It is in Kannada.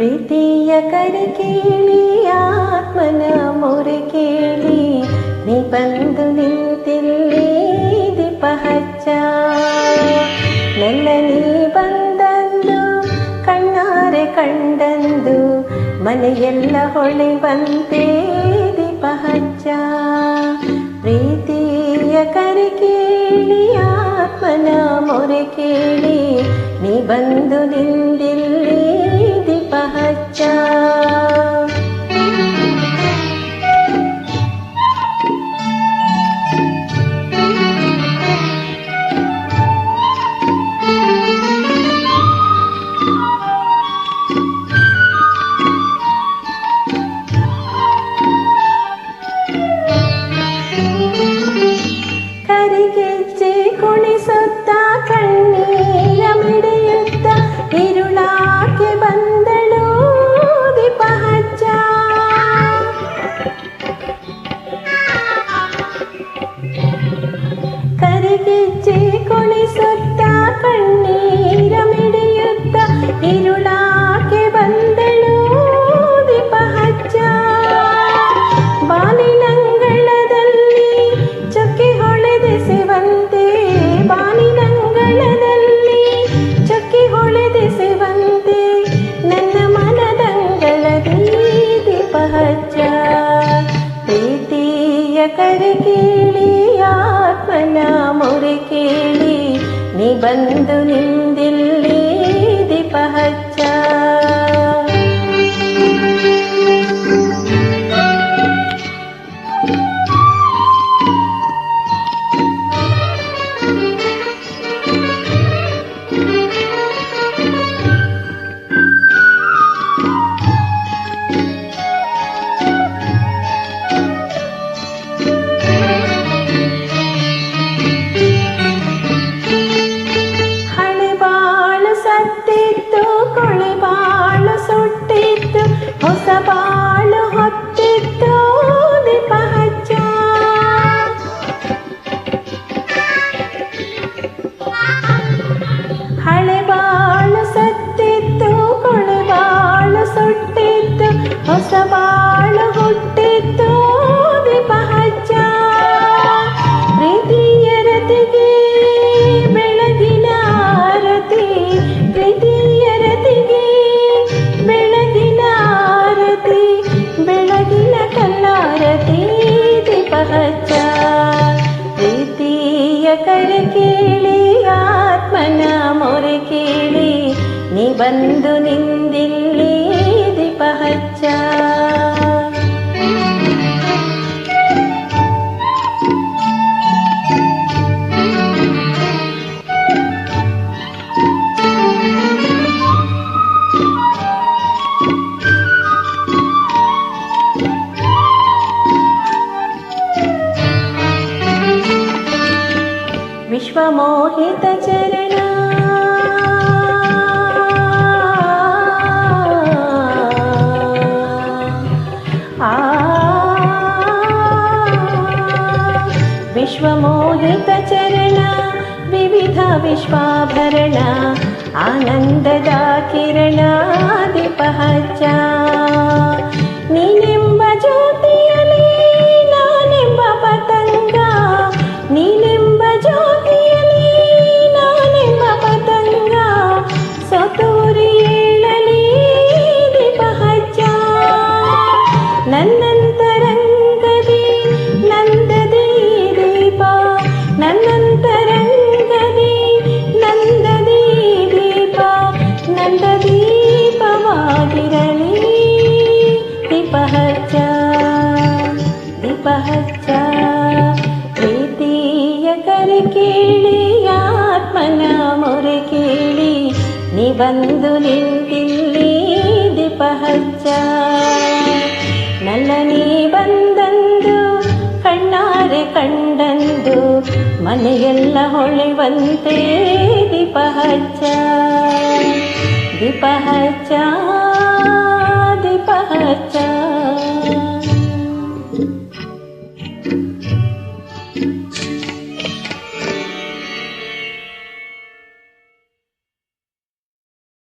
ಪ್ರೀತಿಯ ಕರೆ ಕೇಳಿ, ಆತ್ಮನ ಮೊರೆ ಕೇಳಿ, ನೀ ಬಂದು ನಿಂತಿಲ್ಲಿ, ದೀಪ ಹಚ್ಚ. ನೆಲ್ಲ ನೀ ಬಂದಂದು ಕಣ್ಣಾರೆ ಕಂಡಂದು ಮನೆಯೆಲ್ಲ ಹೊಳೆವಂತೆ ದೀಪ ಹಚ್ಚ. ಪ್ರೀತಿಯ ಕರೆ ಕೇಳಿ, ಆತ್ಮನ ಮೊರೆ ಕೇಳಿ, ನೀ ಬಂದು ನಿಂದಿಲ್ಲಿ ಕರಿಗೆಜ್ಜೆ ಬಂದು ನಿಂದಿಲ್ಲಿ ಬಂದು ನಿಂದಿಲ್ಲಿ. विश्वमोहृतचरणा विविधा विश्वाभरणा आनन्ददा किरणादिपः च ದೀಪ ಹಚ್ಚ ದೀಪ ಹಚ್ಚ ಪ್ರೀತಿಯ ಕರೆ ಕೇಳಿ, ಆತ್ಮನ ಮೊರೆ ಕೇಳಿ. ನೀ ಬಂದು ನಿಂತಿಲ್ಲಿ ದೀಪ ಹಚ್ಚ ನಲ್ಲ ನೀ ಬಂದಂದು, ಕಣ್ಣಾರೆ ಕಂಡಂದು. ಮನೆಯೆಲ್ಲ ಹೊಳೆವಂತೆ ದೀಪ ಹಚ್ಚ ದೀಪ ಹಚ್ಚ ದೀಪ ಹಚ್ಚ Thank you.